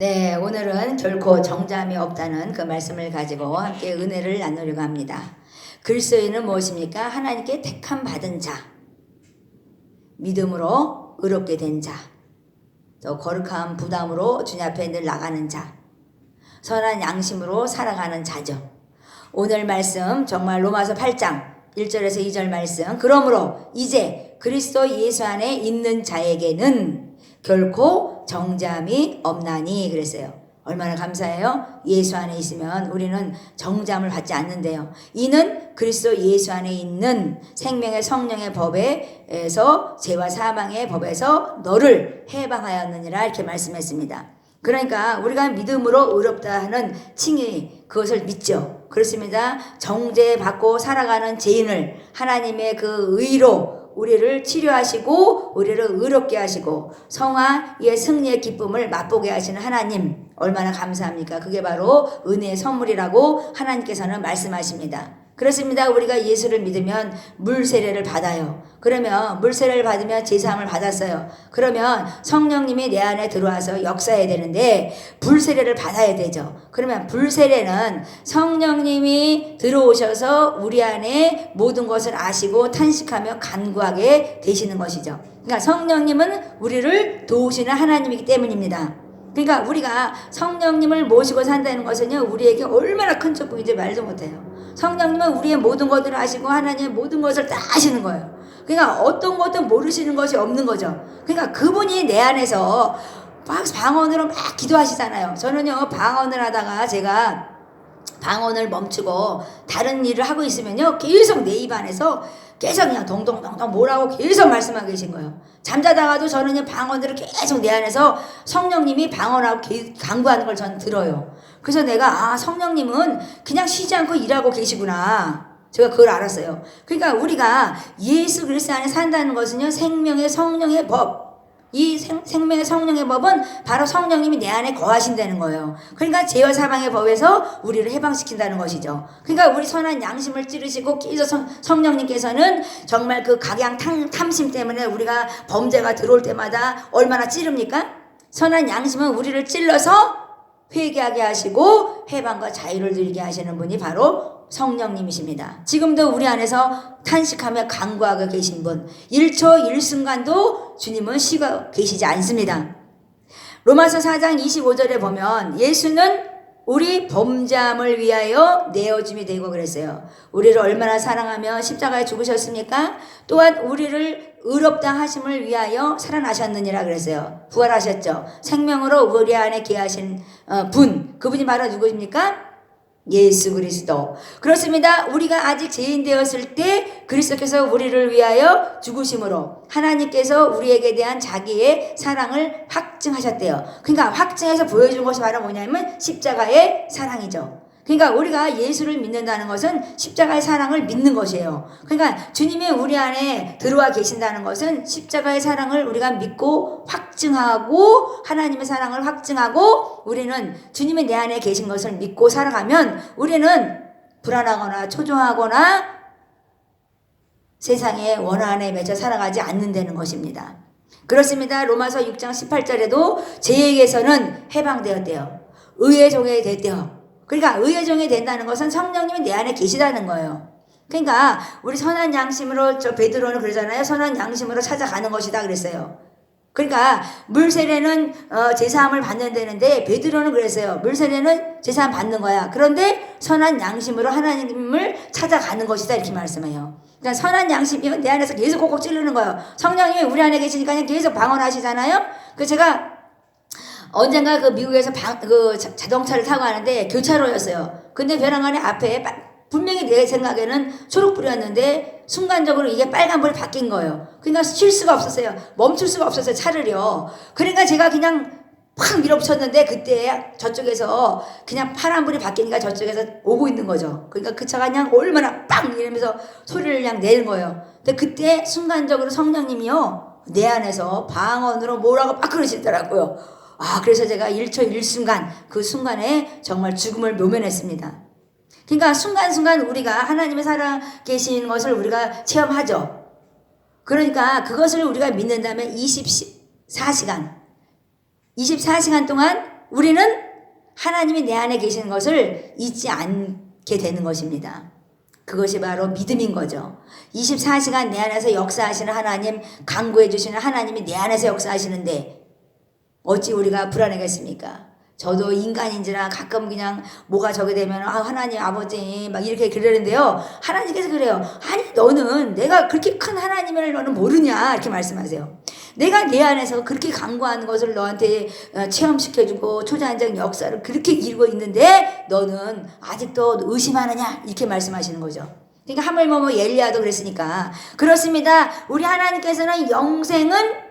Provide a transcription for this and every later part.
네, 오늘은 결코 정잠이 없다는 그 말씀을 가지고 함께 은혜를 나누려고 합니다. 그리스도인은 무엇입니까? 하나님께 택함 받은 자, 믿음으로 의롭게 된 자, 또 거룩한 부담으로 주님 앞에 늘 나가는 자, 선한 양심으로 살아가는 자죠. 오늘 말씀 정말 로마서 8장 1절에서 2절 말씀. 그러므로 이제 그리스도 예수 안에 있는 자에게는 결코 정잠이 없나니 그랬어요. 얼마나 감사해요. 예수 안에 있으면 우리는 정잠을 받지 않는데요. 이는 그리스도 예수 안에 있는 생명의 성령의 법에서 죄와 사망의 법에서 너를 해방하였느니라 이렇게 말씀했습니다. 그러니까 우리가 믿음으로 의롭다 하는 칭의 그것을 믿죠. 그렇습니다. 정죄 받고 살아가는 죄인을 하나님의 그 의로 우리를 치료하시고 우리를 의롭게 하시고 성화 의 승리의 기쁨을 맛보게 하시는 하나님 얼마나 감사합니까? 그게 바로 은혜의 선물이라고 하나님께서는 말씀하십니다. 그렇습니다. 우리가 예수를 믿으면 물 세례를 받아요. 그러면 물 세례를 받으면 제사함을 받았어요. 그러면 성령님이 내 안에 들어와서 역사해야 되는데 불 세례를 받아야 되죠. 그러면 불 세례는 성령님이 들어오셔서 우리 안에 모든 것을 아시고 탄식하며 간구하게 되시는 것이죠. 그러니까 성령님은 우리를 도우시는 하나님이기 때문입니다. 그러니까 우리가 성령님을 모시고 산다는 것은요, 우리에게 얼마나 큰 축복인지 말도 못해요. 성령님은 우리의 모든 것들을 아시고 하나님의 모든 것을 다 아시는 거예요. 그러니까 어떤 것도 모르시는 것이 없는 거죠. 그러니까 그분이 내 안에서 막 방언으로 막 기도하시잖아요. 저는요, 방언을 하다가 제가 방언을 멈추고 다른 일을 하고 있으면요, 계속 내 입 안에서 계속 그냥 동동동동 뭐라고 계속 말씀하고 계신 거예요. 잠자다가도 저는요, 방언들을 계속 내 안에서 성령님이 방언하고 개- 강구하는 걸 저는 들어요. 그래서 내가, 아, 성령님은 그냥 쉬지 않고 일하고 계시구나. 제가 그걸 알았어요. 그러니까 우리가 예수 그리스도 안에 산다는 것은요, 생명의 성령의 법. 이 생, 생명의 성령의 법은 바로 성령님이 내 안에 거하신다는 거예요. 그러니까 죄와 사망의 법에서 우리를 해방시킨다는 것이죠. 그러니까 우리 선한 양심을 찌르시고 성, 성령님께서는 정말 그 각양 탐, 탐심 때문에 우리가 범죄가 들어올 때마다 얼마나 찌릅니까? 선한 양심은 우리를 찔러서 회개하게 하시고 해방과 자유를 누리게 하시는 분이 바로 성령님이십니다. 지금도 우리 안에서 탄식하며 간구하고 계신 분, 1초 1순간도 주님은 쉬고 계시지 않습니다. 로마서 4장 25절에 보면 예수는 우리 범죄함을 위하여 내어짐이 되고 그랬어요. 우리를 얼마나 사랑하며 십자가에 죽으셨습니까? 또한 우리를 의롭다 하심을 위하여 살아나셨느니라 그랬어요. 부활하셨죠. 생명으로 우리 안에 계하신 어, 분, 그분이 바로 누구입니까? 예수 그리스도. 그렇습니다. 우리가 아직 죄인 되었을 때 그리스도께서 우리를 위하여 죽으심으로 하나님께서 우리에게 대한 자기의 사랑을 확증하셨대요. 그러니까 확증해서 보여준 것이 바로 뭐냐면 십자가의 사랑이죠. 그러니까 우리가 예수를 믿는다는 것은 십자가의 사랑을 믿는 것이에요. 그러니까 주님이 우리 안에 들어와 계신다는 것은 십자가의 사랑을 우리가 믿고 확증하고 하나님의 사랑을 확증하고 우리는 주님이 내 안에 계신 것을 믿고 살아가면 우리는 불안하거나 초조하거나 세상의 원한에 맺혀 살아가지 않는다는 것입니다. 그렇습니다. 로마서 6장 18절에도 죄에게서는 해방되었대요. 의의 종이 됐대요. 그러니까 의의 종이 된다는 것은 성령님이 내 안에 계시다는 거예요. 그러니까 우리 선한 양심으로 저 베드로는 그러잖아요. 선한 양심으로 찾아가는 것이다 그랬어요. 그러니까 물 세례는 어, 제사함을 받는다는데 베드로는 그랬어요. 물 세례는 제사함 받는 거야. 그런데 선한 양심으로 하나님을 찾아가는 것이다 이렇게 말씀해요. 그러니까 선한 양심이 내 안에서 계속 꼭꼭 찌르는 거예요. 성령님이 우리 안에 계시니까 계속 방언하시잖아요. 그 제가 언젠가 그 미국에서 방, 그 자- 자동차를 타고 가는데 교차로였어요. 근데 벼랑간에 앞에 빠- 분명히 내 생각에는 초록불이었는데 순간적으로 이게 빨간불이 바뀐 거예요. 그러니까 쉴 수가 없었어요. 멈출 수가 없었어요. 차를요. 그러니까 제가 그냥 팍 밀어붙였는데 그때 저쪽에서 그냥 파란불이 바뀌니까 저쪽에서 오고 있는 거죠. 그러니까 그 차가 그냥 얼마나 빵 이러면서 소리를 그냥 내는 거예요. 근데 그때 순간적으로 성령님이요. 내 안에서 방언으로 뭐라고 막 그러시더라고요. 아, 그래서 제가 1초 1순간 그 순간에 정말 죽음을 묘면했습니다. 그러니까 순간순간 우리가 하나님의 살아 계신 것을 우리가 체험하죠. 그러니까 그것을 우리가 믿는다면 24시간, 24시간 동안 우리는 하나님이 내 안에 계시는 것을 잊지 않게 되는 것입니다. 그것이 바로 믿음인 거죠. 24시간 내 안에서 역사하시는 하나님, 강구해 주시는 하나님이 내 안에서 역사하시는데 어찌 우리가 불안하겠습니까? 저도 인간인지라 가끔 그냥 뭐가 저게 되면 아 하나님 아버지 막 이렇게 그러는데요. 하나님께서 그래요. 아니 너는 내가 그렇게 큰 하나님을 너는 모르냐 이렇게 말씀하세요. 내가 내 안에서 그렇게 강구하는 것을 너한테 어, 체험시켜주고 초자연적 역사를 그렇게 이루고 있는데 너는 아직도 의심하느냐 이렇게 말씀하시는 거죠. 그러니까 하물며 뭐 엘리야도 그랬으니까 그렇습니다. 우리 하나님께서는 영생은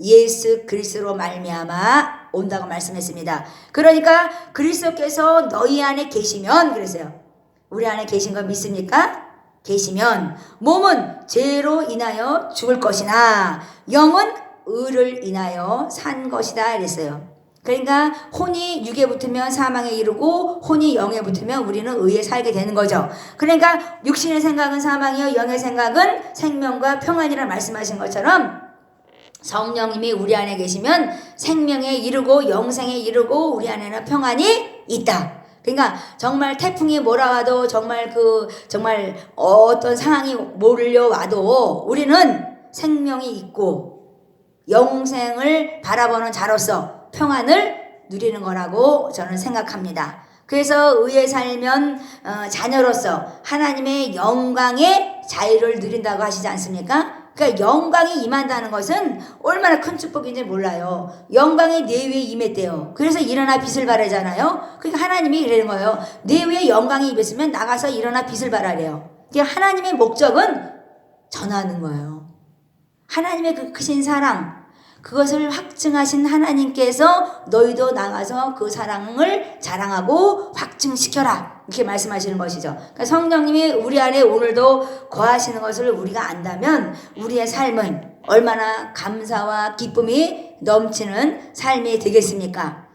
예수 그리스도로 말미암아 온다고 말씀했습니다. 그러니까 그리스도께서 너희 안에 계시면 그랬어요. 우리 안에 계신 거 믿습니까? 계시면 몸은 죄로 인하여 죽을 것이나 영은 의를 인하여 산 것이다 그랬어요. 그러니까 혼이 육에 붙으면 사망에 이르고 혼이 영에 붙으면 우리는 의에 살게 되는 거죠. 그러니까 육신의 생각은 사망이요 영의 생각은 생명과 평안이라 말씀하신 것처럼 성령님이 우리 안에 계시면 생명에 이르고 영생에 이르고 우리 안에는 평안이 있다. 그러니까 정말 태풍이 몰아와도 정말 그 정말 어떤 상황이 몰려와도 우리는 생명이 있고 영생을 바라보는 자로서 평안을 누리는 거라고 저는 생각합니다. 그래서 의에 살면 어, 자녀로서 하나님의 영광의 자유를 누린다고 하시지 않습니까? 그러니까 영광이 임한다는 것은 얼마나 큰 축복인지 몰라요. 영광이 내 위에 임했대요. 그래서 일어나 빛을 발하잖아요. 그러니까 하나님이 이러는 거예요. 내 위에 영광이 임했으면 나가서 일어나 빛을 발하래요. 그러니까 하나님의 목적은 전하는 거예요. 하나님의 그 크신 사랑, 그것을 확증하신 하나님께서 너희도 나가서 그 사랑을 자랑하고 확증시켜라. 이렇게 말씀하시는 것이죠. 그러니까 성령님이 우리 안에 오늘도 거하시는 것을 우리가 안다면 우리의 삶은 얼마나 감사와 기쁨이 넘치는 삶이 되겠습니까?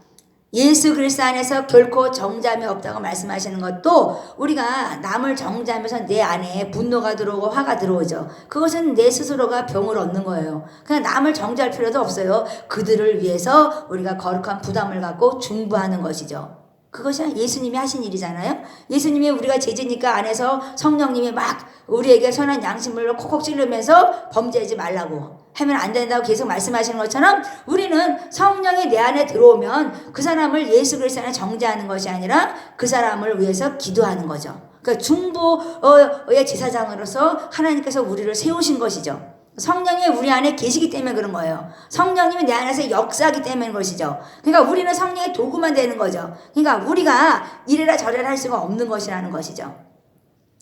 예수 그리스도 안에서 결코 정잠이 없다고 말씀하시는 것도 우리가 남을 정잠해서 내 안에 분노가 들어오고 화가 들어오죠. 그것은 내 스스로가 병을 얻는 거예요. 그냥 남을 정죄할 필요도 없어요. 그들을 위해서 우리가 거룩한 부담을 갖고 중부하는 것이죠. 그것이 예수님이 하신 일이잖아요. 예수님이 우리가 죄지니까 안에서 성령님이 막 우리에게 선한 양심을 콕콕 찌르면서 범죄하지 말라고 하면 안 된다고 계속 말씀하시는 것처럼 우리는 성령이 내 안에 들어오면 그 사람을 예수 그리스도 안에 정죄하는 것이 아니라 그 사람을 위해서 기도하는 거죠. 그러니까 중보의 제사장으로서 하나님께서 우리를 세우신 것이죠. 성령이 우리 안에 계시기 때문에 그런 거예요. 성령님이 내 안에서 역사하기 때문에 것이죠. 그러니까 우리는 성령의 도구만 되는 거죠. 그러니까 우리가 이래라 저래라 할 수가 없는 것이라는 것이죠.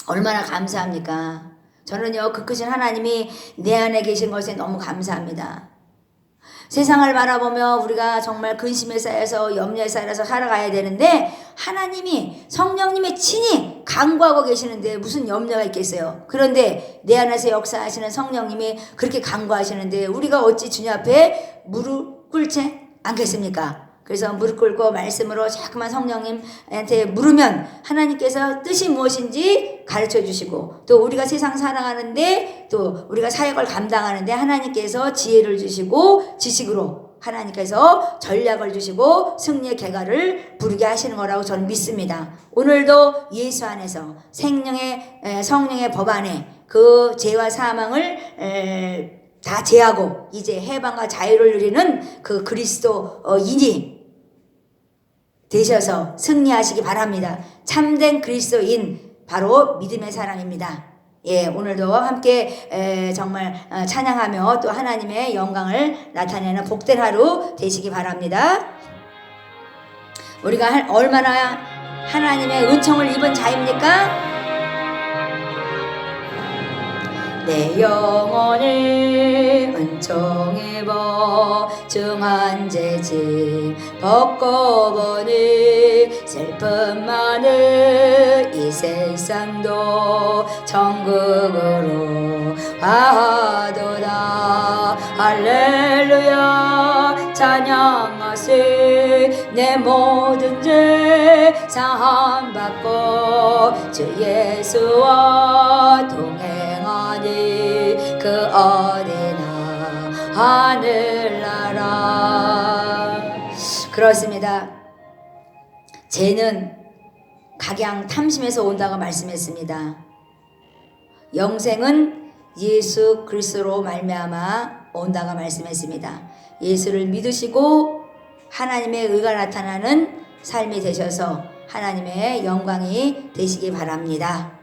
얼마나 감사합니까? 저는요, 그 크신 하나님이 내 안에 계신 것에 너무 감사합니다. 세상을 바라보며 우리가 정말 근심에 쌓여서 염려에 쌓여서 살아가야 되는데 하나님이 성령님의 친히 강구하고 계시는데 무슨 염려가 있겠어요. 그런데 내 안에서 역사하시는 성령님이 그렇게 강구하시는데 우리가 어찌 주님 앞에 무릎 꿇지 않겠습니까? 그래서 무릎 꿇고 말씀으로 자꾸만 성령님한테 물으면 하나님께서 뜻이 무엇인지 가르쳐 주시고 또 우리가 세상 살아가는데 또 우리가 사역을 감당하는데 하나님께서 지혜를 주시고 지식으로 하나님께서 전략을 주시고 승리의 개가를 부르게 하시는 거라고 저는 믿습니다. 오늘도 예수 안에서 생명의 성령의 법 안에 그 죄와 사망을 다 제하고 이제 해방과 자유를 누리는 그 그리스도인이 되셔서 승리하시기 바랍니다. 참된 그리스도인 바로 믿음의 사람입니다. 예, 오늘도 함께 에, 정말 어, 찬양하며 또 하나님의 영광을 나타내는 복된 하루 되시기 바랍니다. 우리가 할- 얼마나 하나님의 은총을 입은 자입니까? 내 영혼을 은총에 보증한 죄짐 벗고보니 슬픔 많은 이 세상도 천국으로 가도다. 할렐루야. 찬양하세 내 모든 죄 사함받고 주 예수와 동행하니 그 어디나 하늘나라 그렇습니다. 죄는 각양 탐심에서 온다고 말씀했습니다. 영생은 예수 그리스도로 말미암아 온다고 말씀했습니다. 예수를 믿으시고 하나님의 의가 나타나는 삶이 되셔서 하나님의 영광이 되시기 바랍니다.